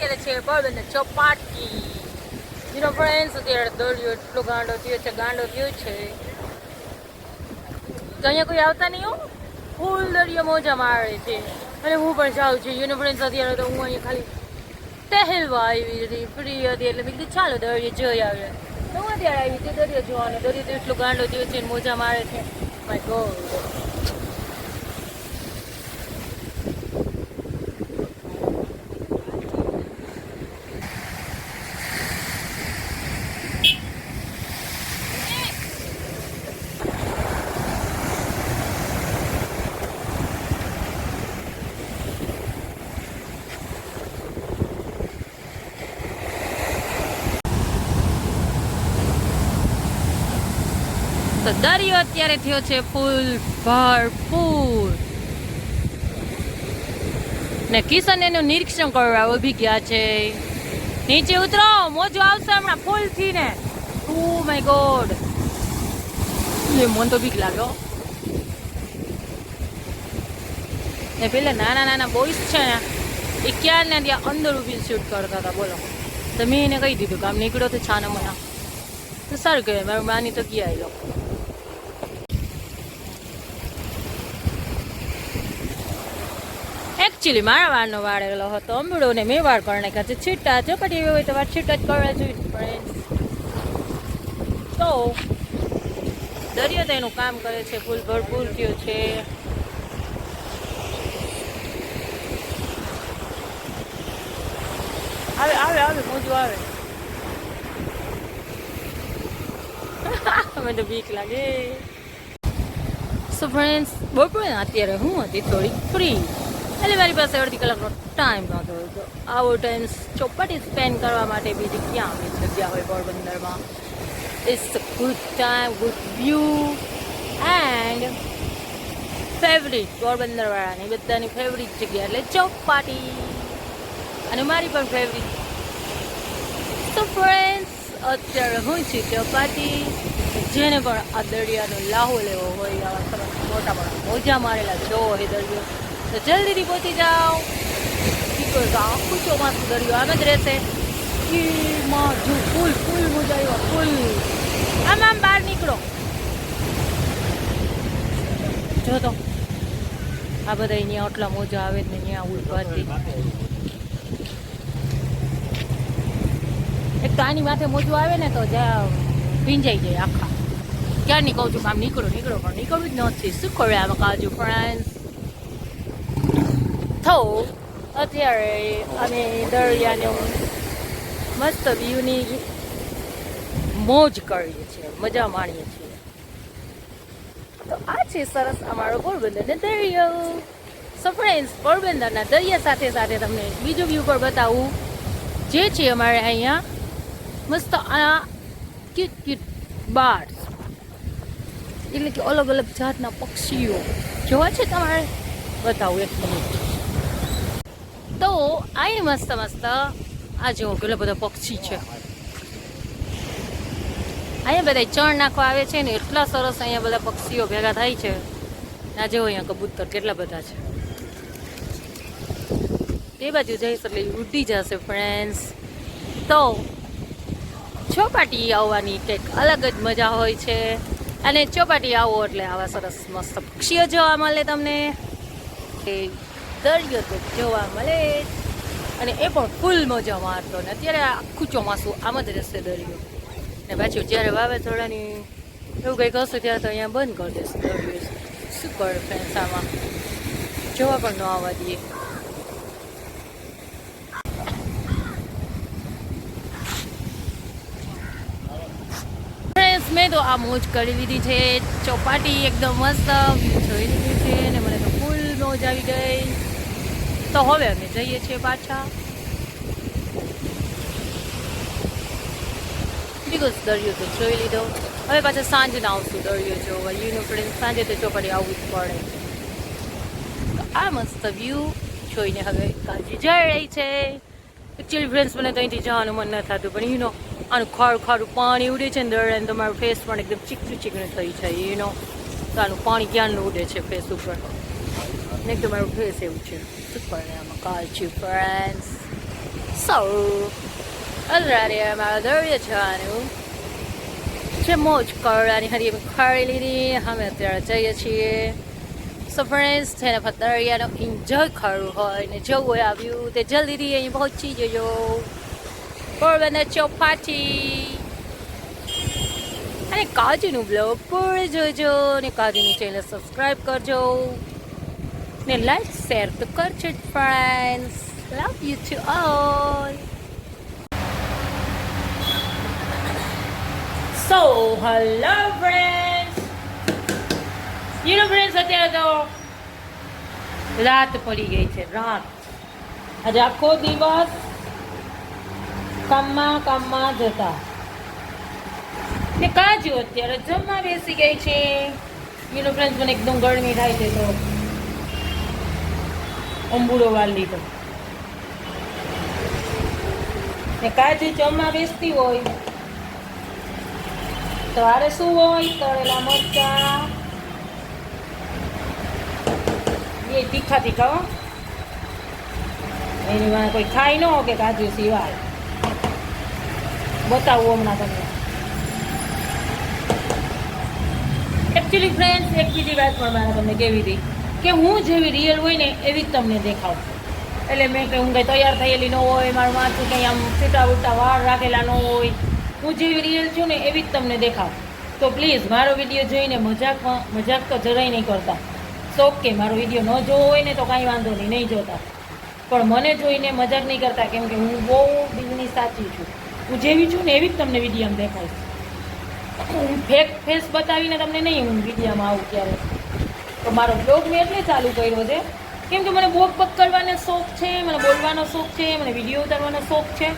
અત્યારે છે બળબંદર ચોપાટી. યુનો ફ્રેન્ડ્સ અત્યારે દોડ્યો એટલો ગાંડો થયો છે, ગાંડો થયો છે. તો અહીંયા કોઈ આવતા નહીં હો? ફૂલ દરિયો મોજા મારે છે. અને હું પણ જાઉં છું. યુનો અત્યારે તો હું અહીંયા ખાલી ટહેલવા આવી હતી. ફ્રી હતી એટલે મેં કીધું, ચાલો દરિયો જોઈ આવ્યા તો હું અત્યારે આવી હતી, દરિયો જોવાનો. દરિયો તો એટલો ગાંડો થયો છે મોજા મારે છે. માય ગોડ તો દરિયો અત્યારે થયો છે ફૂલ ભરપૂર ને કિશન એનું નિરીક્ષણ કરવા ઊભી ગયા છે. નીચે ઉતરો, મોજો આવશે હમણાં ફૂલથી ને ઓ માય ગોડ એ મન તો બીક લાગ્યો ને પેલા નાના નાના બોઈસ છે ને, એ ક્યાં ને ત્યાં અંદર ઊભી શૂટ કરતા હતા, બોલો. તો મેં એને કહી દીધું કે આમ નીકળ્યો તો છાના મના તો સારું કહેવાય, મારું માની તો ગયા એ એકચ્યુઅલી મારા વાળનો વાળેલો હતો અંબુડો ને મેં વાળ કરી નાખ્યા છે. છીટા ચોપટી એવી હોય તો વાર છીટા જ કરવા જોઈએ friends. તો દરિયો તો એનું કામ કરે છે ફૂલ ભરપૂર થયો છે. આવે આવે આવે મોજું આવે. મને તો બીક લાગે. સો ફ્રેન્ડ્સ બપોરે અત્યારે હું હતી થોડી ફ્રી એટલે મારી પાસે અડધી કલાકનો ટાઈમ નહોતો. તો આવો ટાઈમ ચોપાટી સ્પેન્ડ કરવા માટે બીજી ક્યાં આવી જગ્યા હોય પોરબંદરમાં? It's good time good view and favourite પોરબંદરવાળાની, બધાની ફેવરિટ જગ્યા એટલે ચોપાટી. અને મારી પણ ફેવરિટ તો ફ્રેન્ડ્સ અત્યારે હું છું ચોપાટી જેને પણ આ દરિયાનો લાહો લેવો હોય, આવા સરસ મોટા મોટા મોજા મારેલા જો હોય દરિયો. તો જલ્દીથી પહોંચી જાઓ. બીકોઝ આખું ચોમાસું દરિયો આમ જ રહેશે. ઈ માં જો ફૂલ ફૂલ મજા આવ્યા ફૂલ. આમ આમ બહાર નીકળો. જો તો. આ બધા અહીંયા આટલા મોજા આવે ને અહીંયા ઉલવાથી એક તો આની માથે મોજું આવે ને તો ભીંજાઈ જાય આખા. ક્યારની કહું છું આમ નીકળો નીકળો, પણ નીકળવું જ નથી. શું કરે આમાં કાજુ ફ્રેન્ડ્સ તો અત્યારે અમે દરિયાને મસ્ત વ્યૂની મોજ કરીએ છીએ મજા માણીએ છીએ તો આ છે. સરસ અમારો પોરબંદરનો દરિયો સો ફ્રેન્ડ્સ પોરબંદરના દરિયા સાથે સાથે તમને બીજું વ્યૂ પર બતાવું. જે છે અમારે અહીંયા મસ્ત આ ક્યુટ ક્યુટ બાર એટલે કે અલગ અલગ જાતના પક્ષીઓ. જોવા છે તમારે? બતાવું એક મિનિટ તો આય મસ્ત મસ્ત. આ જેવો કેટલો બધો પક્ષી છે. અહીંયા બધા ચણ નાખવા આવે છે ને એટલા સરસ અહીંયા બધા પક્ષીઓ ભેગા થાય છે. આ જેવો અહીંયા કબૂતર કેટલા બધા છે. તે બાજુ જઈશ એટલે ઉડી જશે ફ્રેન્ડ્સ તો ચોપાટી આવવાની કંઈક અલગ જ મજા હોય છે. અને ચોપાટી આવો એટલે આવા સરસ મસ્ત પક્ષીઓ જોવા મળે તમને. એ દરિયો તો જોવા મળે અને એ પણ ફૂલ મજા મારતો ને. અત્યારે આખું ચોમાસું આમ જ રહેશે દરિયો. ને પાછું જ્યારે વાવાઝોડાની એવું કંઈક હશે ત્યારે તો અહીંયા બંધ કરી દેશે દરિયો. શું કરે ફ્રેન્ડ્સ આમાં. જોવા પણ ન આવવા દઈએ. મેં તો આ મોજ કરી લીધી છે. ચોપાટી એકદમ મસ્ત જોઈ લીધી છે અને મને તો ફૂલ મોજ આવી ગઈ. તો હવે અમે જઈએ છીએ પાછા. બિકોઝ દરિયો તો જોઈ લીધો. હવે પાછા સાંજના આવશું દરિયો જોવા. યુનો ફ્રેન્ડ સાંજે તો ચોપાટી આવવું જ પડે. તો આ મસ્ત વ્યૂ જોઈને હવે કાળજી જઈ રહી છે. એકચ્યુઅલી ફ્રેન્ડ્સ મને તો અહીંથી જવાનું મન ન થતું, પણ યુનો આનું ખારું ખારું પાણી ઉડે છે ને દર અને તમારું ફેસ પણ એકદમ ચીકણું ચીકણું થઈ જાય યુનો તો આનું પાણી ક્યાંનું ઉડે છે ફેસ ઉપર? ને એકદમ મારું ફેસ એવું છે આમાં કાળજી ફ્રેન્ડ્સ સૌ અત્યારે અમારા દરિયા જવાનું છે મોજ કરવાની હરી ખાઈ લીધી અમે અત્યારે જઈએ છીએ સો ફ્રેન્ડ્સ છે ને દરિયાનો એન્જોય કરવું હોય ને જવું આવ્યું તે જલ્દીથી અહીં પહોંચી જજો પોરબંદર ચોપાટી અને કાજુનું બ્લોગ પૂરે જોજો અને કાજુની ચેનલ સબસ્ક્રાઈબ કરજો ને લાઈક, શેર તો કરજો friends love you to all so hello friends you friends અત્યારે તો રાત પડી ગઈ છે, રાત. આજે આખો દિવસ કામમાં કામમાં જતા. ને કાજુ અત્યારે જમવા બેસી ગઈ છે. યુનો ફ્રેન્ડ્સ મને એકદમ ગરમી થાય છે તો અંબુડો વાળ લીધો. ને કાજુ ચમા બેસતી હોય, તો આરે શું હોય? તળેલા મરચા. એ તીખા તીખા હો. એની માં કોઈ ખાઈ ન કે કાજુ સિવાય. બતાવું હમણાં તમને. એકચ્યુઅલી ફ્રેન્ડ્સ એક બીજી વાત પણ મારે તમને કેવી હતી. કે હું જેવી રિયલ હોય ને એવી જ તમને દેખાવ. એટલે મેં કે હું કંઈ તૈયાર થયેલી ન હોય, મારું માથું કંઈ આમ છૂટા ઉટા વાળ રાખેલા ન હોય. હું જેવી રિયલ છું ને એવી જ તમને દેખાવ. તો પ્લીઝ મારો વીડિયો જોઈને મજાકમાં, મજાક તો જરાય નહીં કરતા. શોખ કે મારો વીડિયો ન જોવો હોય ને તો કાંઈ વાંધો નહીં નહીં જોતા. પણ મને જોઈને મજાક નહીં કરતા, કેમ કે હું બહુ દિલની સાચી છું. હું જેવી છું ને એવી જ તમને વિડીયોમાં દેખાઈશ હું ફેક ફેસ બતાવીને તમને નહીં, હું વિડીયામાં આવું ક્યારે તો મારો બ્લોગ મેં એટલે ચાલુ કર્યો છે. કેમ કે મને બોક બક કરવાનો શોખ છે, મને બોલવાનો શોખ છે, મને વીડિયો ઉતારવાનો શોખ છે.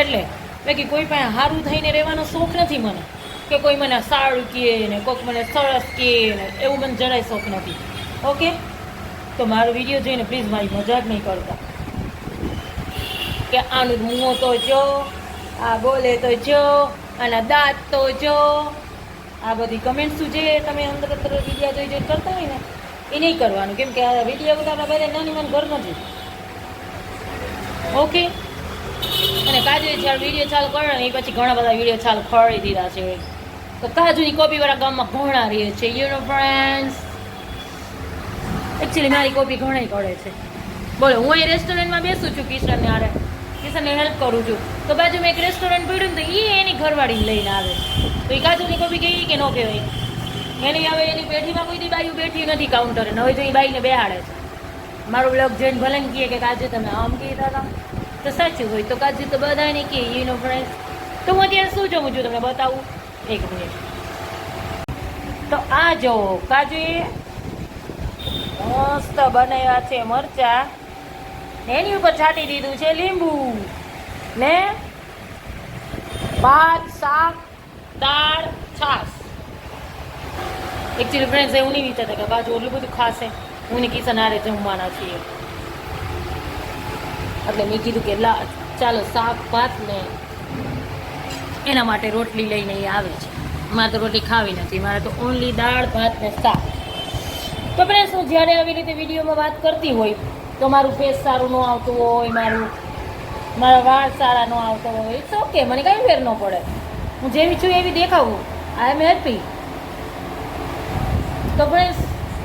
એટલે બાકી કોઈ પાસે સારું થઈને રહેવાનો શોખ નથી મને. કે કોઈ મને સારું કહે ને કોઈક મને સરસ કહે ને એવું મને જરાય શોખ નથી. ઓકે? તો મારો વીડિયો જોઈને પ્લીઝ મારી મજાક નહીં કરતા. કે આનું મું તો જો, આ બોલે તો જો, આના દાંત તો જો આ બધી કમેન્ટ શું જે તમે અંદર વીડિયો જોઈ જોઈ કરતા હોય ને, એ નહીં કરવાનું. કેમ કે આ વિડીયા બધા બધા નાની મને ઘર નથી ઓકે અને કાજુ જ્યારે વીડિયો ચાલુ કરે ને એ પછી ઘણા બધા વીડિયો ચાલુ કરી દીધા છે. તો કાજુની કોપીવાળા ગામમાં ઘણા રહે છે. યુનો ફ્રેન્ડ્સ એકચ્યુઅલી મારી કોપી ઘણી કરે છે. બોલો, હું એ રેસ્ટોરન્ટમાં બેસું છું કિશનને આરે કિશનને હેલ્પ કરું છું. તો બાજુ મેં એક રેસ્ટોરન્ટ પડ્યું ને તો એ એની ઘરવાળીને લઈને આવે. તો એ કાજુની કભી કહેવી કે ન કહેવાય. એની હવે એની પેઢીમાં કોઈ બાયું બેઠી નથી કાઉન્ટરે હવે તો એ બાઈને બેહાડે છે. મારો બ્લોગ જોઈને ભલે કહે કે કાજુ તમે આમ કીધા હતા. તો સાચું હોય, તો કાજુ તો બધાને કહે એનો ફ્રેન્ડ તો હું અત્યારે શું જોઉં છું તમને બતાવું? એક મિનિટ તો આ જો કાજુ મસ્ત બનાવ્યા છે મરચા. એની ઉપર છાંટી દીધું છે લીંબુ. ને ભાત, શાક, દાળ, છાશ. એકચ્યુઅલી ફ્રેન્ડ્સ એવું નહીં વિચારતા કે બાજુ એટલું બધું ખાશે. હું ને કિશન હારે જમવાના છીએ. એટલે મેં કીધું કે લા, ચાલો શાક, ભાત ને એના માટે રોટલી લઈને એ આવે છે. મારે તો રોટલી ખાવી નથી, મારે તો ઓનલી દાળ, ભાત ને શાક. તો ફ્રેન્ડ્સ હું જ્યારે આવી રીતે વિડીયોમાં વાત કરતી હોય તો મારું ફેસ સારું ન આવતું હોય, મારું, મારા વાળ સારા ન આવતો હોય ઇટ્સ ઓકે મને કાંઈ ફેર ન પડે. હું જેવી છું એવી દેખાવું. આઈ એમ હેપી તો ફ્રેન્ડ્સ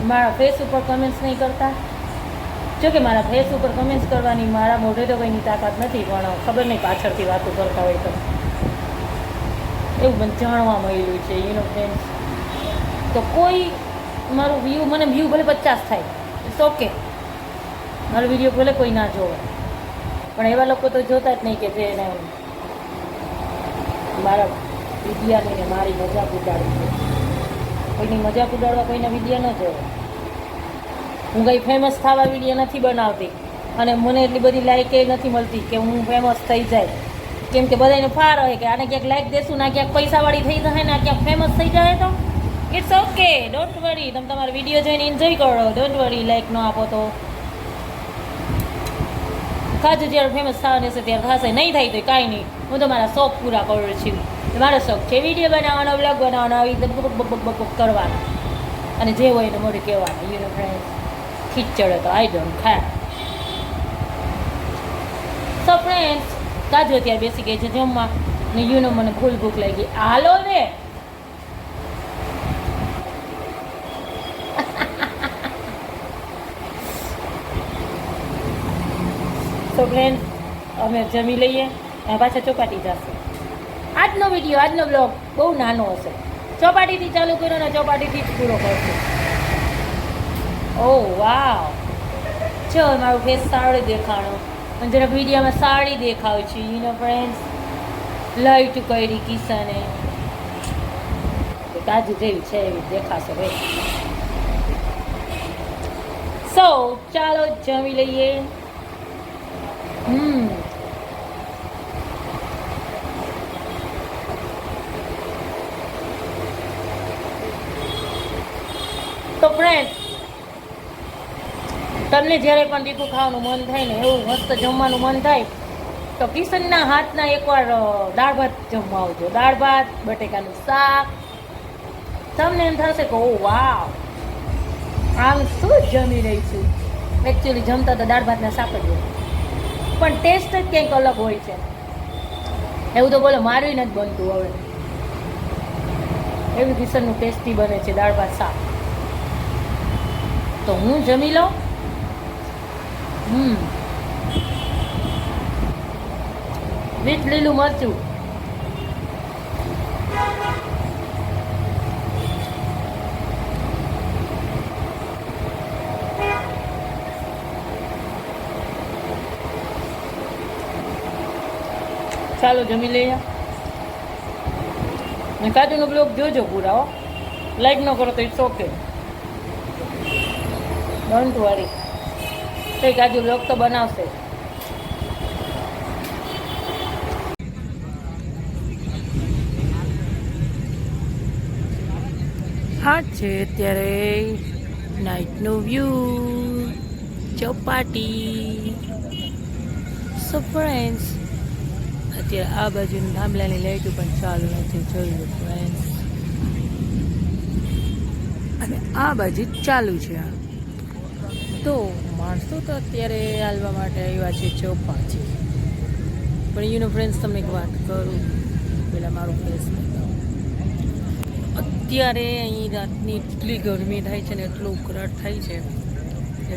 મારા ફેસ ઉપર કમેન્ટ્સ નહીં કરતા. જોકે મારા ફેસ ઉપર કમેન્ટ્સ કરવાની મારા મોઢે તો કોઈની તાકાત નથી, પણ ખબર નહીં પાછળથી વાતો કરતા હોય તો. એવું મને જાણવા મળેલું છે યુ નો ફ્રેન્ડ્સ તો કોઈ મારું વ્યૂ મને વ્યૂ ભલે પચાસ થાય ઇટ્સ ઓકે મારો વીડિયો ભલે કોઈ ના જોવે. પણ એવા લોકો તો જોતા જ નહીં કે જે એને મારા વિદ્યાની મારી મજાક ઉડાડી કોઈની મજાક ઉડાડવા કોઈના વીડિયો ન જોવે. હું કંઈ ફેમસ થવા વીડિયો નથી બનાવતી. અને મને એટલી બધી લાઈક એ નથી મળતી કે હું ફેમસ થઈ જાય. કેમ કે બધાને ફાર હોય કે આને ક્યાંક લાઈક દેશું ને ક્યાંક પૈસાવાળી થઈ જાય ને આ ક્યાંક ફેમસ થઈ જાય તો? ઇટ્સ ઓકે ડોન્ટ વરી તમે તમારો વીડિયો જોઈને એન્જોય કરો. ડોન્ટ વરી લાઈક ન આપો તો. કાજુ જ્યારે ફેમસ થવાની હશે ત્યારે થશે. નહીં થાય તો કાંઈ નહીં. હું તો મારા શોખ પૂરા કરું છું મારો શોખ છે વીડિયો બનાવવાનો બ્લોગ બનાવવાનો, આવી રીતે બક બક કરવાનો. અને જે હોય એને મોઢે કહેવાનું. યુ નો ફ્રેન્ડ ખીચડે તો આઈ ડોન્ટ ખાય સો ફ્રેન્ડ્સ કાજુ અત્યારે બેસી ગઈ છે જમવા. ને યુ નો મને ફૂલ ભૂખ લાગી. હાલો ને. તો ફ્રેન્ડ અમે જમી લઈએ, અને પાછા ચોપાટી જશે. આજનો વીડિયો આજનો બ્લોગ બહુ નાનો હશે. ચોપાટીથી ચાલુ કર્યો ને ચોપાટીથી જ પૂરો કરશું. ઓ, વાવ. જો મારું ફેસ સાડી દેખાણો. અને જરાક વિડીયોમાં સાડી દેખાવ છે યુનો ફ્રેન્ડ્સ લાઈટ કરી કિસાને. કાજુ જેવી છે, એવી દેખાશે ભાઈ. સો ચાલો, જમી લઈએ. હમ તો ફ્રેન્ડ તમને જ્યારે પણ તીખું ખાવાનું મન થાય ને, એવું મસ્ત જમવાનું મન થાય, તો કિશનના હાથના એકવાર દાળ ભાત જમવા આવજો. દાળ ભાત, બટેકાનું શાક. તમને એમ થશે કે ઓ વાવ. આમ શું જમી રહી છું એકચ્યુઅલી જમતા તો દાળ ભાતના શાક જ હોય. પણ ટેસ્ટ જ કંઈક અલગ હોય છે. એવું તો બોલો મારું નથી બનતું હવે. એવી કિશનનું ટેસ્ટી બને છે, દાળ ભાત શાક. તો હું જમી લઉં? હમ. મીઠ લીલું મરચું. ચાલો જમી લઈએ. ને કાજુનો બ્લોગ જોજો પૂરા, હો. લાઈક ન કરો તો ઇટ્સ ઓકે ડોન્ટ વરી તો કાજુ બ્લોગ તો બનાવશે. હા છે અત્યારે નાઇટનો વ્યૂ ચોપાટી સો અત્યારે આ બાજુ થાંભલાની લાઈટો પણ ચાલુ નથી જોયું ફ્રેન્ડ્સ અને આ બાજુ ચાલુ છે આ. તો માણસો તો અત્યારે હાલવા માટે આવ્યા છે ચોપાટી પણ યુનો ફ્રેન્ડ્સ તમને એક વાત કરું. પેલા મારું ફેસ અત્યારે અહીં રાતની એટલી ગરમી થાય છે ને એટલો ઉકળાટ થાય છે.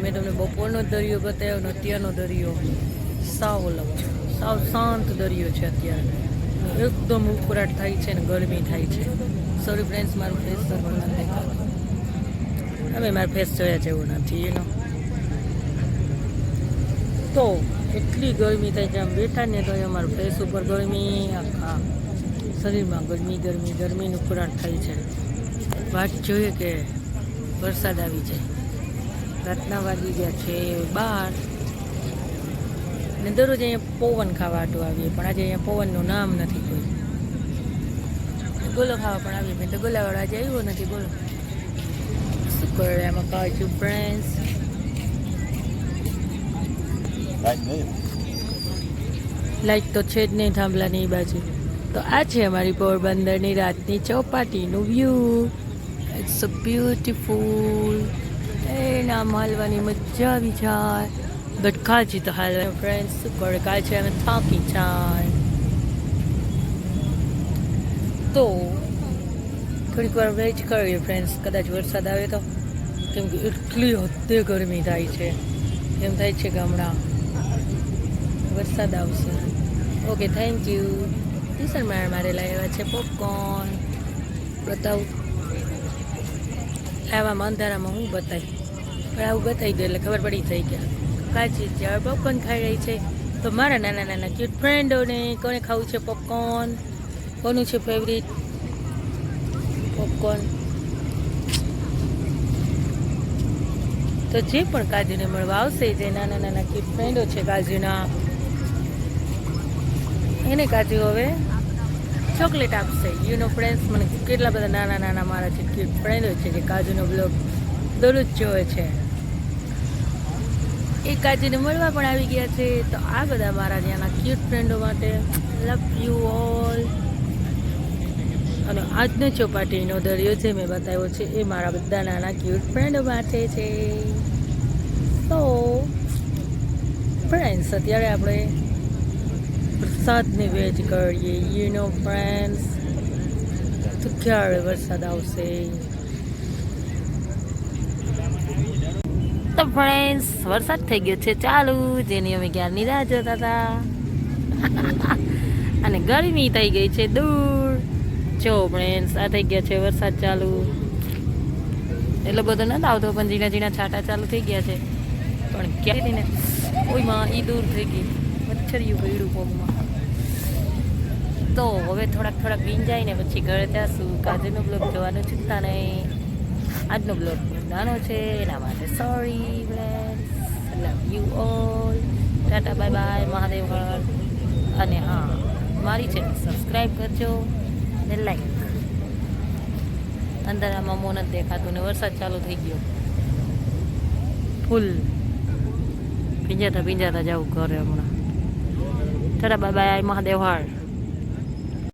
મેં તમને બપોરનો દરિયો બતાવ્યો ને અત્યારનો દરિયો સાવ અલગ છે. સાવ શાંત દરિયો છે અત્યારે. એકદમ ઉકળાટ થાય છે ને ગરમી થાય છે. સોરી ફ્રેન્ડ્સ મારું ફેસ નથી દેખાતું હવે મારા ફેસ જોયા જેવું નથી એનો તો એટલી ગરમી થાય છે, આમ બેઠા ને તો અમારા ફેસ ઉપર ગરમી, આખા શરીરમાં ગરમી ગરમી ગરમીનું ઉકળાટ થાય છે. વાત જોઈએ કે વરસાદ આવી જાય. રાતના વાગી ગયા છે બાર. ને દરરોજ અહીંયા પવન ખાવા આટું આવીએ પણ આજે અહીંયા પવનનું નામ નથી કોઈ. ગોલો ખાવા પણ આવીએ મેં તો ગોલાવાળા આજે આવ્યો નથી બોલો શું કરે આમાં કાજુ ફ્રેન્ડ્સ. લાઈટ તો છે જ નહીં થાંભલાની એ બાજુ. તો આ છે અમારી પોરબંદરની રાતની ચોપાટીનું વ્યૂ. ઇટ્સ બ્યુટીફુલ એના માલવાની મજા આવી જાય. બટ કાળજી to હાલ friends, શું કરે and છે time. તો થોડીક વાર વેઇટ કરીએ ફ્રેન્ડ્સ કદાચ વરસાદ આવે તો કેમ કે એટલી હદે ગરમી થાય છે. એમ થાય છે કે વરસાદ આવશે. ઓકે થેન્ક યુ ટીસર માર મારે લાવ્યા છે પોપકોર્ન બતાવું. લાવવામાં અંધારામાં હું બતાવી. પણ આવું બતાવી દે એટલે ખબર પડી થઈ ગયા કાચી ચાર પોપકોર્ન ખાઈ રહી છે. તો મારા નાના નાના ક્યુટ ફ્રેન્ડોને કોને ખાવું છે પોપકોર્ન કોનું છે ફેવરિટ પોપકોર્ન તો જે પણ કાજુને મળવા આવશે, જે નાના નાના ક્યુટ ફ્રેન્ડો છે કાજુના, એને કાજુ હવે ચોકલેટ આપશે. યુનો ફ્રેન્ડ્સ મને કેટલા બધા નાના નાના મારા જે ક્યુટ ફ્રેન્ડો છે જે કાજુનો બ્લોગ દરરોજ જોવે છે. એ કાજુને મળવા પણ આવી ગયા છે. તો આ બધા મારા ત્યાંના ક્યુટ ફ્રેન્ડો માટે. લવ યુ ઓલ અને આજનો ચોપાટીનો દરિયો જે મેં બતાવ્યો છે, એ મારા બધા નાના ક્યુટ ફ્રેન્ડો માટે છે. તો ફ્રેન્ડ્સ અત્યારે આપણે વરસાદની વેજ કરીએ યુ નો ફ્રેન્ડ્સ તો ક્યારે વરસાદ આવશે? તો ફ્રેન્ડ્સ વરસાદ થઈ ગયો છે ચાલુ. જેની અમે ક્યારની રાહ જોતા હતા. અને ગરમી થઈ ગઈ છે દૂર. જો ફ્રેન્ડ્સ આ થઈ ગયા છે વરસાદ ચાલુ. એટલો બધો નથી આવતો, પણ ઝીણા ઝીણા છાંટા ચાલુ થઈ ગયા છે. પણ ક્યારે ને કોઈમાં ઈ દૂર થઈ ગઈ. મચ્છરિયું ભીડું પગમાં. તો હવે થોડાક થોડાક ભીંજાય ને પછી ઘરે શું કાજુનો બ્લોગ જોવાનું ચિંતા નહીં? આજનો બ્લોગ નાનો છે. એના માટે sorry friends love you all tata bye bye Mahadev Har અને હા, મારી ચેનલ સબસ્ક્રાઈબ કરજો અને લાઈક અંદર આમાં મોન જ દેખાતું ને વરસાદ ચાલુ થઈ ગયો. ફૂલ. ભીંજાતા ભીંજાતા જવું ઘરે હમણાં. Tata bye bye Mahadev Har